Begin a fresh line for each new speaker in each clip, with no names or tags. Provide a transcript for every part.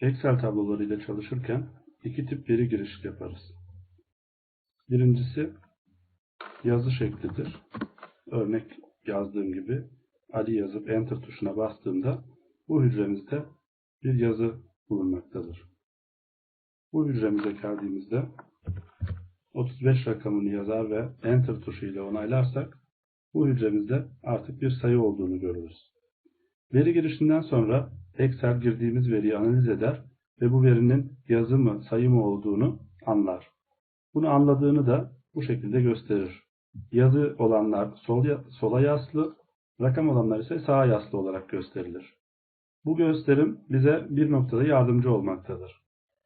Excel tablolarıyla çalışırken iki tip veri giriş yaparız. Birincisi yazı şeklidir. Örnek yazdığım gibi Ali yazıp Enter tuşuna bastığımda bu hücremizde bir yazı bulunmaktadır. Bu hücremize geldiğimizde 35 rakamını yazar ve Enter tuşu ile onaylarsak bu hücremizde artık bir sayı olduğunu görürüz. Veri girişinden sonra Excel girdiğimiz veriyi analiz eder ve bu verinin yazı mı sayı mı olduğunu anlar. Bunu anladığını da bu şekilde gösterir. Yazı olanlar sol, sola yaslı, rakam olanlar ise sağa yaslı olarak gösterilir. Bu gösterim bize bir noktada yardımcı olmaktadır.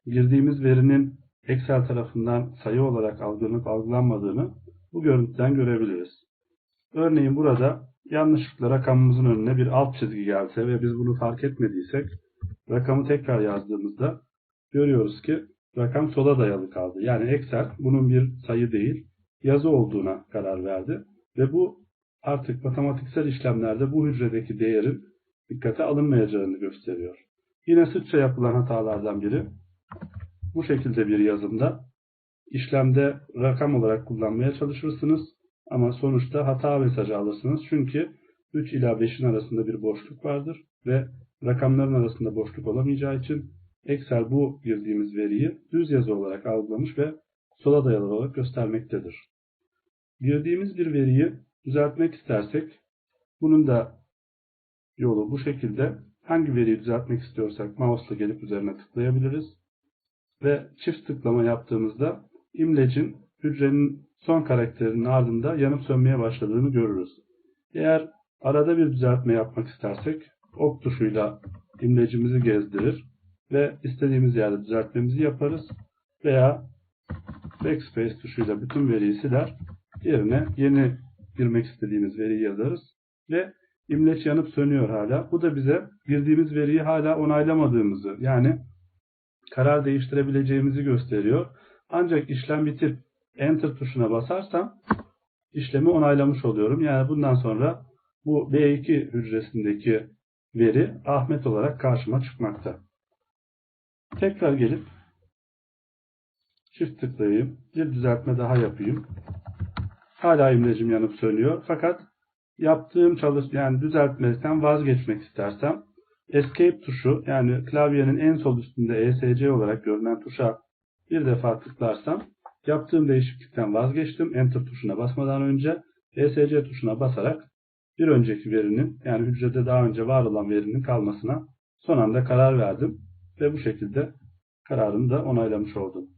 Girdiğimiz verinin Excel tarafından sayı olarak algılanıp algılanmadığını bu görüntüden görebiliriz. Örneğin burada yanlışlıkla rakamımızın önüne bir alt çizgi gelse ve biz bunu fark etmediysek rakamı tekrar yazdığımızda görüyoruz ki rakam sola dayalı kaldı. Yani Excel bunun bir sayı değil yazı olduğuna karar verdi ve bu artık matematiksel işlemlerde bu hücredeki değerin dikkate alınmayacağını gösteriyor. Yine sıkça yapılan hatalardan biri bu şekilde bir yazımda işlemde rakam olarak kullanmaya çalışırsınız ama sonuçta hata mesajı alırsınız. Çünkü 3 ila 5'in arasında bir boşluk vardır ve rakamların arasında boşluk olamayacağı için Excel bu girdiğimiz veriyi düz yazı olarak algılamış ve sola dayalı olarak göstermektedir. Girdiğimiz bir veriyi düzeltmek istersek bunun da yolu bu şekilde. Hangi veriyi düzeltmek istiyorsak mouse'la gelip üzerine tıklayabiliriz. Ve çift tıklama yaptığımızda imlecin hücrenin son karakterinin ardında yanıp sönmeye başladığını görürüz. Eğer arada bir düzeltme yapmak istersek ok tuşuyla imlecimizi gezdirir ve istediğimiz yerde düzeltmemizi yaparız veya backspace tuşuyla bütün veriyi siler yerine yeni girmek istediğimiz veriyi yazarız ve imleç yanıp sönüyor hala. Bu da bize girdiğimiz veriyi hala onaylamadığımızı yani karar değiştirebileceğimizi gösteriyor. Ancak işlem bitip Enter tuşuna basarsam işlemi onaylamış oluyorum. Yani bundan sonra bu B2 hücresindeki veri Ahmet olarak karşıma çıkmakta. Tekrar gelip çift tıklayayım. Bir düzeltme daha yapayım. Hala imlecim yanıp sönüyor. Fakat yaptığım çalış yani düzeltmekten vazgeçmek istersem Escape tuşu yani klavyenin en sol üstünde ESC olarak görünen tuşa bir defa tıklarsam yaptığım değişiklikten vazgeçtim. Enter tuşuna basmadan önce ESC tuşuna basarak bir önceki verinin yani hücrede daha önce var olan verinin kalmasına son anda karar verdim ve bu şekilde kararımı da onaylamış oldum.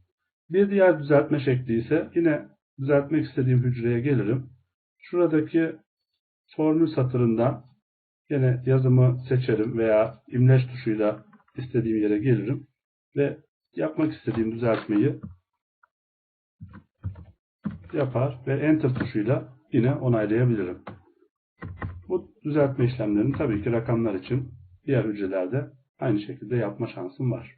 Bir diğer düzeltme şekli ise yine düzeltmek istediğim hücreye gelirim. Şuradaki formül satırından yine yazımı seçerim veya imleç tuşuyla istediğim yere gelirim ve yapmak istediğim düzeltmeyi yapar ve enter tuşuyla yine onaylayabilirim. Bu düzeltme işlemlerini tabii ki rakamlar için diğer hücrelerde aynı şekilde yapma şansım var.